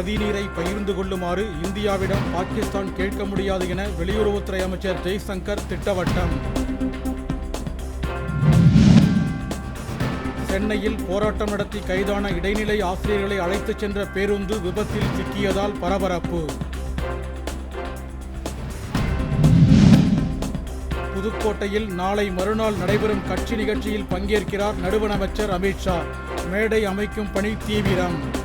நதிநீரை பகிர்ந்து கொள்ளுமாறு இந்தியாவிடம் பாகிஸ்தான் கேட்க முடியாது என வெளியுறவுத்துறை அமைச்சர் ஜெய்சங்கர் திட்டவட்டம். சென்னையில் போராட்டம் நடத்தி கைதான இடைநிலை ஆசிரியர்களை அழைத்துச் சென்ற பேருந்து விபத்தில் சிக்கியதால் பரபரப்பு. புதுக்கோட்டையில் நாளை மறுநாள் நடைபெறும் கட்சி நிகழ்ச்சியில் பங்கேற்கிறார் நடுவண் அமைச்சர் அமித்ஷா மேடை அமைக்கும் பணி தீவிரம்.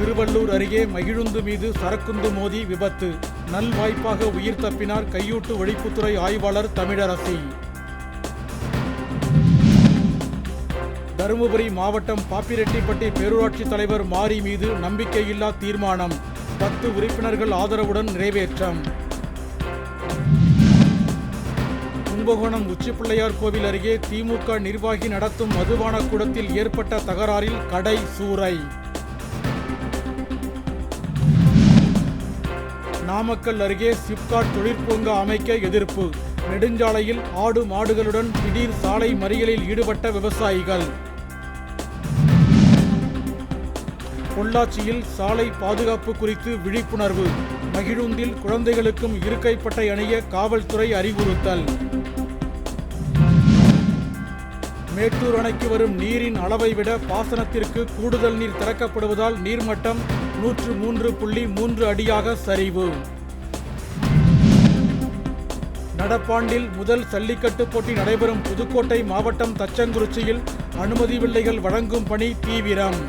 திருவள்ளூர் அருகே மகிழுந்து மீது சரக்குந்து மோதி விபத்து. நல்வாய்ப்பாக உயிர் தப்பினார் கையூட்டு ஒழிப்புத்துறை ஆய்வாளர் தமிழரசி. தருமபுரி மாவட்டம் பாப்பிரெட்டிப்பட்டி பேரூராட்சி தலைவர் மாரி மீது நம்பிக்கையில்லா தீர்மானம். பத்து உறுப்பினர்கள் ஆதரவுடன் நிறைவேற்றம். கும்பகோணம் உச்சிப்பிள்ளையார் கோவில் அருகே திமுக நிர்வாகி நடத்தும் மதுபான கூடத்தில் ஏற்பட்ட தகராறில் கடை சூறை. நாமக்கல் அருகே சிப்காட் தொழிற்பூங்கா அமைக்க எதிர்ப்பு. நெடுஞ்சாலையில் ஆடு மாடுகளுடன் திடீர் சாலை மறியலில் ஈடுபட்ட விவசாயிகள். பொள்ளாச்சியில் சாலை பாதுகாப்பு குறித்து விழிப்புணர்வு. மகிழுந்தில் குழந்தைகளுக்கும் இருக்கைப்பட்டை அணிய காவல்துறை அறிவுறுத்தல். மேட்டூர் அணைக்கு வரும் நீரின் அளவை விட பாசனத்திற்கு கூடுதல் நீர் திறக்கப்படுவதால் நீர்மட்டம் நூற்று மூன்று புள்ளி மூன்று அடியாக சரிவு. நடப்பாண்டில் முதல் சல்லிக்கட்டு போட்டி நடைபெறும் புதுக்கோட்டை மாவட்டம் தச்சங்குறிச்சியில் அனுமதி வில்லைகள் வழங்கும் பணி தீவிரம்.